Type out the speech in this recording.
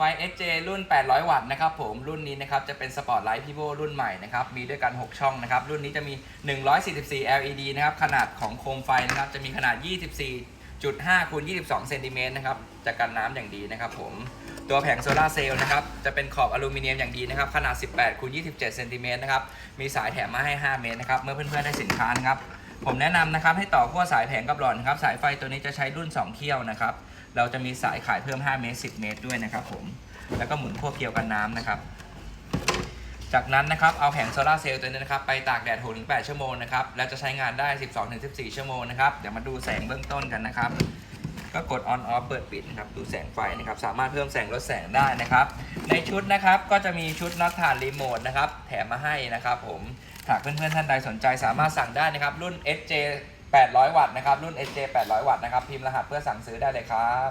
ไฟ SJ รุ่น 800 วัตต์นะครับผม รุ่นนี้นะครับจะเป็นสปอร์ตไลท์พิโวรุ่นใหม่นะครับ มีด้วยกัน 6 ช่องนะครับ รุ่นนี้จะมี 144 LED นะครับ ขนาดของโคมไฟนะครับ จะมีขนาด 24.5คูณ22เซนติเมตรนะครับ จะกันน้ำอย่างดีนะครับผม ตัวแผงโซลาเซลล์นะครับ จะเป็นขอบอลูมิเนียมอย่างดีนะครับ ขนาด 18คูณ27เซนติเมตรนะครับ มีสายแถมมาให้ 5 เมตรนะครับ เมื่อเพื่อนๆได้สินค้านะครับ ผมแนะนำนะครับให้ต่อขั้วสายแผงกับหลอดนะครับสายไฟตัวนี้จะใช้รุ่น 2 เขี้ยวนะครับ เราจะมีสายขายเพิ่ม 5 เมตร 10 เมตรด้วยนะครับผม แล้วก็หมุนขั้วเกี่ยวกันน้ำนะครับ จากนั้นนะครับเอาแผงโซลาเซลล์ตัวนี้นะครับไปตากแดด6-8ชั่วโมงนะครับ แล้วจะใช้งานได้ 12-14 ชั่วโมงนะครับ เดี๋ยวมาดูแสงเบื้องต้นกันนะครับ ก็กด on off เปิดปิดนะครับ ดูแสงไฟนะครับ สามารถเพิ่มแสงลดแสงได้นะครับ ในชุดนะครับก็จะมีชุดน็อตฐานรีโมทนะครับแถมมาให้นะครับผมหากเพื่อนๆท่านใดสนใจสามารถสั่งได้นะครับ รุ่น SJ 800 วัตต์นะครับรุ่น SJ 800 วัตต์นะครับพิมพ์รหัสเพื่อสั่งซื้อได้เลยครับ